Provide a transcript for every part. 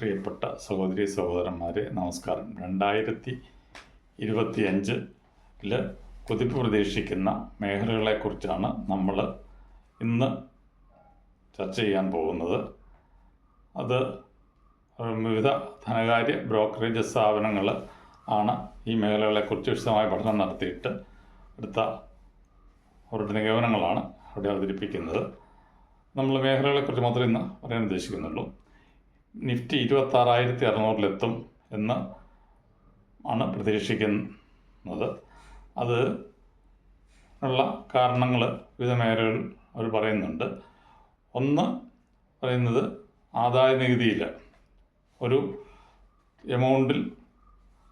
പ്രിയപ്പെട്ട സഹോദരി സഹോദരന്മാരെ നമസ്കാരം. രണ്ടായിരത്തി ഇരുപത്തി അഞ്ചിൽ കുതിപ്പ് പ്രതീക്ഷിക്കുന്ന മേഖലകളെക്കുറിച്ചാണ് നമ്മൾ ഇന്ന് ചർച്ച ചെയ്യാൻ പോകുന്നത്. അത് വിവിധ ധനകാര്യ ബ്രോക്കറേജ് സ്ഥാപനങ്ങൾ ആണ് ഈ മേഖലകളെക്കുറിച്ച് വിശദമായ പഠനം നടത്തിയിട്ട് എടുത്ത അവരുടെ നിഗമനങ്ങളാണ് അവിടെ അവതരിപ്പിക്കുന്നത്. നമ്മൾ മേഖലകളെക്കുറിച്ച് മാത്രമേ ഇന്ന് പറയാൻ ഉദ്ദേശിക്കുന്നുള്ളൂ. നിഫ്റ്റി ഇരുപത്തി ആറായിരത്തി അറുന്നൂറിലെത്തും എന്ന് ആണ് പ്രതീക്ഷിക്കുന്നത്. അത് ഉള്ള കാരണങ്ങൾ വിവിധ മേഖലകൾ അവർ പറയുന്നുണ്ട്. ഒന്ന് പറയുന്നത് ആദായ നികുതിയിൽ ഒരു എമൗണ്ടിൽ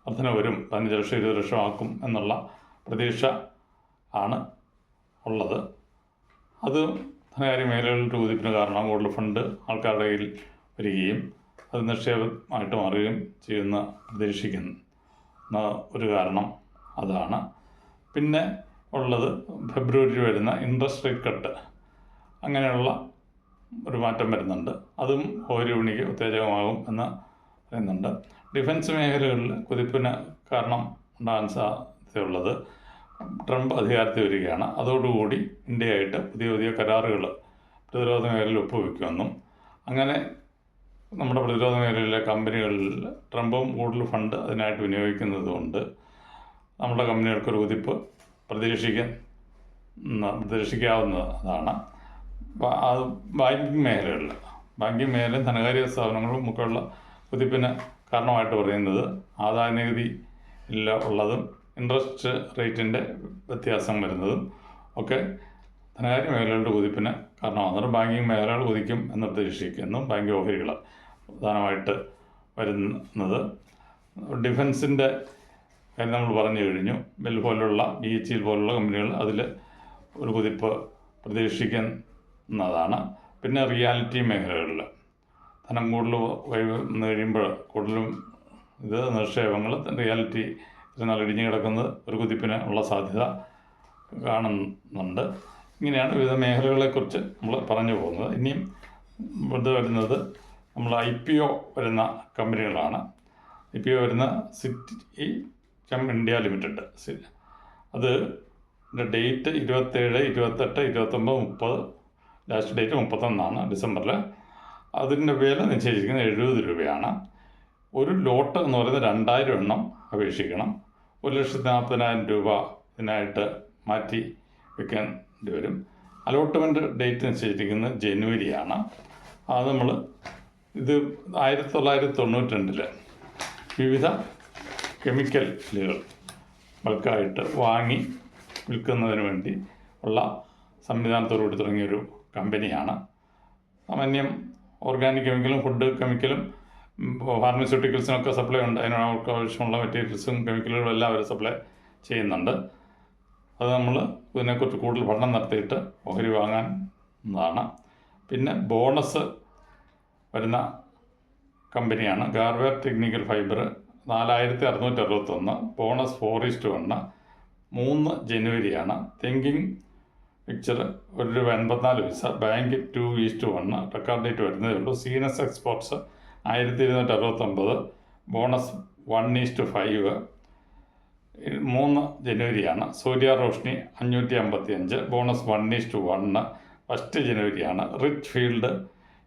വർധന വരും. പതിനഞ്ച് ലക്ഷം ഇരുപത് ലക്ഷം ആക്കും എന്നുള്ള പ്രതീക്ഷ ആണ് ഉള്ളത്. അത് ധനകാര്യ മേഖലകളുടെ കുതിപ്പിന് കാരണം. കൂടുതൽ ഫണ്ട് ആൾക്കാരുടെ കയ്യിൽ വരികയും അത് നിക്ഷേപമായിട്ട് മാറുകയും ചെയ്യുന്ന പ്രതീക്ഷിക്കുന്ന. ഒരു കാരണം അതാണ്. പിന്നെ ഉള്ളത് ഫെബ്രുവരി വരുന്ന ഇൻട്രസ്റ്റ് റേറ്റ് കട്ട് അങ്ങനെയുള്ള ഒരു മാറ്റം വരുന്നുണ്ട്. അതും ഓഹരി വിപണിക്ക് ഉത്തേജകമാകും എന്ന് പറയുന്നുണ്ട്. ഡിഫൻസ് മേഖലകളിൽ കുതിപ്പിന് കാരണം ഉണ്ടാകാൻ സാധ്യതയുള്ളത് ട്രംപ് അധികാരത്തിൽ വരികയാണ്. അതോടുകൂടി ഇന്ത്യയായിട്ട് പുതിയ പുതിയ കരാറുകൾ പ്രതിരോധ മേഖലയിൽ ഒപ്പുവെക്കുമെന്നും അങ്ങനെ നമ്മുടെ പ്രതിരോധ മേഖലയിലെ കമ്പനികളിൽ ട്രംപും കൂടുതൽ ഫണ്ട് അതിനായിട്ട് വിനിയോഗിക്കുന്നത് കൊണ്ട് നമ്മുടെ കമ്പനികൾക്കൊരു കുതിപ്പ് പ്രതീക്ഷിക്കാൻ പ്രതീക്ഷിക്കാവുന്നതാണ്. അത് ബാങ്കിങ് മേഖലകളിൽ ബാങ്കിങ് മേഖലയും ധനകാര്യ സ്ഥാപനങ്ങളും ഒക്കെയുള്ള കുതിപ്പിന് കാരണമായിട്ട് പറയുന്നത് ആദായ നികുതി ഇല്ല ഉള്ളതും ഇൻട്രസ്റ്റ് റേറ്റിന്റെ വ്യത്യാസം വരുന്നതും ഒക്കെ ധനകാര്യ മേഖലകളുടെ കുതിപ്പിന് കാരണമാകുന്നത് ബാങ്കിങ് മേഖലകൾ കുതിക്കും എന്ന് പ്രതീക്ഷിക്കുന്നു ബാങ്ക് ഓഹരികൾ പ്രധാനമായിട്ട് വരുന്നത്. ഡിഫൻസിന്റെ കാര്യം നമ്മൾ പറഞ്ഞു കഴിഞ്ഞു. ബെൽ പോലുള്ള ബി എച്ച് ഇൽ പോലുള്ള കമ്പനികൾ അതിൽ ഒരു കുതിപ്പ് പ്രതീക്ഷിക്കുന്നതാണ്. പിന്നെ റിയാലിറ്റി മേഖലകളിൽ ധനം കൂടുതൽ വന്നു കഴിയുമ്പോൾ കൂടുതലും ഇത് നിക്ഷേപങ്ങൾ റിയാലിറ്റി എന്നാൽ ഇടിഞ്ഞു കിടക്കുന്നത് ഒരു കുതിപ്പിന് ഉള്ള സാധ്യത കാണുന്നുണ്ട്. ഇങ്ങനെയാണ് വിവിധ മേഖലകളെക്കുറിച്ച് നമ്മൾ പറഞ്ഞു പോകുന്നത്. ഇനിയും ഇത് വരുന്നത് നമ്മൾ ഐ പി ഒ വരുന്ന കമ്പനികളാണ്. ഐ പി ഒ വരുന്ന സിറ്റി കം ഇന്ത്യ ലിമിറ്റഡ്. അത് ഡേറ്റ് ഇരുപത്തേഴ് ഇരുപത്തെട്ട് ഇരുപത്തൊമ്പത് മുപ്പത് ലാസ്റ്റ് ഡേറ്റ് മുപ്പത്തൊന്നാണ് ഡിസംബറിൽ അതിന്റെ വില നിശ്ചയിച്ചിരിക്കുന്നത് എഴുപത് രൂപയാണ്. ഒരു ലോട്ട് എന്ന് പറയുന്നത് രണ്ടായിരം എണ്ണം അപേക്ഷിക്കണം. ഒരു ലക്ഷത്തി നാൽപ്പതിനായിരം രൂപ ഇതിനായിട്ട് മാറ്റി വെക്കേണ്ടി വരും. അലോട്ട്മെന്റ് ഡേറ്റ് നിശ്ചയിച്ചിരിക്കുന്നത് ജനുവരിയാണ്. അത് നമ്മൾ ഇത് ആയിരത്തി തൊള്ളായിരത്തി തൊണ്ണൂറ്റി രണ്ടിൽ വിവിധ കെമിക്കലുകൾ ബൾക്കായിട്ട് വാങ്ങി വിൽക്കുന്നതിന് വേണ്ടി ഉള്ള സംവിധാനത്തോടുകൂടി തുടങ്ങിയൊരു കമ്പനിയാണ് സാമാന്യം ഓർഗാനിക് കെമിക്കലും ഫുഡ് കെമിക്കലും ഫാർമസ്യൂട്ടിക്കൽസിനൊക്കെ സപ്ലൈ ഉണ്ട്. അതിനവർക്ക് ആവശ്യമുള്ള മെറ്റീരിയൽസും കെമിക്കലുകളും എല്ലാം അവർ സപ്ലൈ ചെയ്യുന്നുണ്ട്. അത് നമ്മൾ ഇതിനെക്കുറിച്ച് കൂടുതൽ പഠനം നടത്തിയിട്ട് ഓഹരി വാങ്ങാൻ എന്നതാണ് പിന്നെ ബോണസ് വരുന്ന കമ്പനിയാണ് ഗാർവേർ ടെക്നിക്കൽ ഫൈബർ നാലായിരത്തി അറുന്നൂറ്റി അറുപത്തൊന്ന് ബോണസ് ഫോർ ഈസ്റ്റ് വണ്ണ് മൂന്ന് ജനുവരിയാണ്. തിങ്കിങ് പിക്ചർ ഒരു രൂപ എൺപത്തിനാല് പൈസ. Bank two is to one record date വരുന്നതേ ഉള്ളൂ. സീനസ് എക്സ്പോർട്സ് ആയിരത്തി ഇരുന്നൂറ്റി അറുപത്തൊമ്പത് ബോണസ് വൺ ഈസ്റ്റ് ഫൈവ്. മൂന്ന് ജനുവരിയാണ്. സൂര്യ റോഷ്നി അഞ്ഞൂറ്റി അമ്പത്തി അഞ്ച് bonus one is to one first ജനുവരിയാണ്. Rich field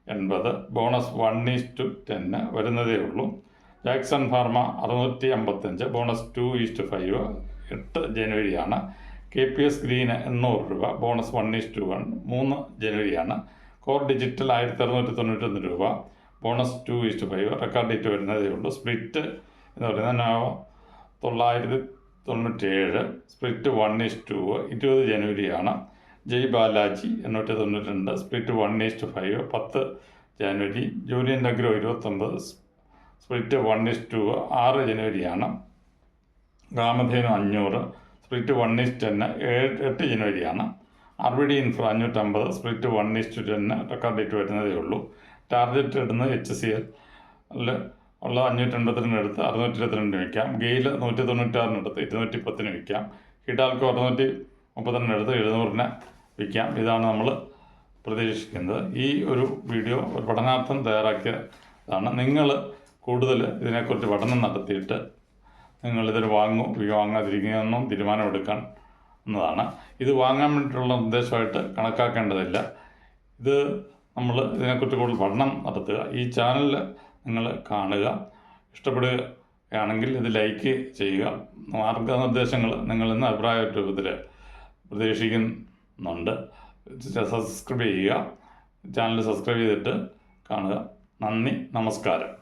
എൺപത് bonus one is to ten വരുന്നതേ ഉള്ളൂ. ജാക്സൺ ഫാർമ അറുന്നൂറ്റി അമ്പത്തഞ്ച് bonus two is to five എട്ട് ജനുവരിയാണ്. കെ പി എസ് ഗ്രീന് എണ്ണൂറ് രൂപ bonus one is to one മൂന്ന് ജനുവരിയാണ്. കോർ ഡിജിറ്റൽ ആയിരത്തി അറുന്നൂറ്റി തൊണ്ണൂറ്റൊന്ന് രൂപ bonus two is to five record date വരുന്നതേ ഉള്ളൂ. സ്പ്ലിറ്റ് എന്ന് പറയുന്നത് തൊള്ളായിരത്തി തൊണ്ണൂറ്റേഴ് സ്പ്ലിറ്റ് വൺ ഈസ് ടു ഇരുപത് ജനുവരിയാണ്. ജയ് ബാലാജി എണ്ണൂറ്റി തൊണ്ണൂറ്റി രണ്ട് സ്പ്ലിറ്റ് വൺ ഈസ്റ്റ് ഫൈവ് പത്ത് ജനുവരി. ജൂലിയൻ നഗ്രോ ഇരുപത്തൊമ്പത് സ്പ്ലിറ്റ് വൺ ഈസ് ടു ആറ് ജനുവരിയാണ്. രാമധേനു അഞ്ഞൂറ് സ്പ്ലിറ്റ് വൺ ഈസ് ടെന്ന് ഏഴ് എട്ട് ജനുവരിയാണ്. ആർ ബി ഇൻഫ്ര അഞ്ഞൂറ്റമ്പത് split one is to ten record date വരുന്നതേ ഉള്ളൂ. ടാർഗറ്റ് ഇടുന്നത് എച്ച് സി എൽ ഉള്ള അഞ്ഞൂറ്റി എൺപത്തിരണ്ടിന് എടുത്ത് അറുന്നൂറ്റി ഇരുപത്തിരണ്ടിന് വിൽക്കാം. ഗെയിൽ നൂറ്റി തൊണ്ണൂറ്റാറിന് എടുത്ത് ഇരുന്നൂറ്റി പത്തിന് വിൽക്കാം. ഹിഡാൽക്കോ അറുന്നൂറ്റി മുപ്പത്തിരണ്ടിന് എടുത്ത് എഴുന്നൂറിന് വിൽക്കാം. ഇതാണ് നമ്മൾ പ്രതീക്ഷിക്കുന്നത്. ഈ ഒരു വീഡിയോ ഒരു പഠനാർത്ഥം തയ്യാറാക്കിയതാണ്. നിങ്ങൾ കൂടുതൽ ഇതിനെക്കുറിച്ച് പഠനം നടത്തിയിട്ട് നിങ്ങൾ ഇതൊരു വാങ്ങും വാങ്ങാതിരിക്കുന്നതെന്നും തീരുമാനമെടുക്കാൻ എന്നതാണ്. ഇത് വാങ്ങാൻ വേണ്ടിയിട്ടുള്ള നിർദ്ദേശമായിട്ട് കണക്കാക്കേണ്ടതില്ല. ഇത് നമ്മൾ ഇതിനെക്കുറിച്ച് കൂടുതൽ പഠനം നടത്തുക. ഈ ചാനൽ നിങ്ങൾ കാണുക. ഇഷ്ടപ്പെടുകയാണെങ്കിൽ ഇത് ലൈക്ക് ചെയ്യുക. മാർഗനിർദ്ദേശങ്ങൾ നിങ്ങൾ ഇന്ന് അഭിപ്രായ രൂപത്തിൽ പ്രതീക്ഷിക്കുന്നുണ്ട്. സബ്സ്ക്രൈബ് ചെയ്യുക. ചാനൽ സബ്സ്ക്രൈബ് ചെയ്തിട്ട് കാണുക. നന്ദി. നമസ്കാരം.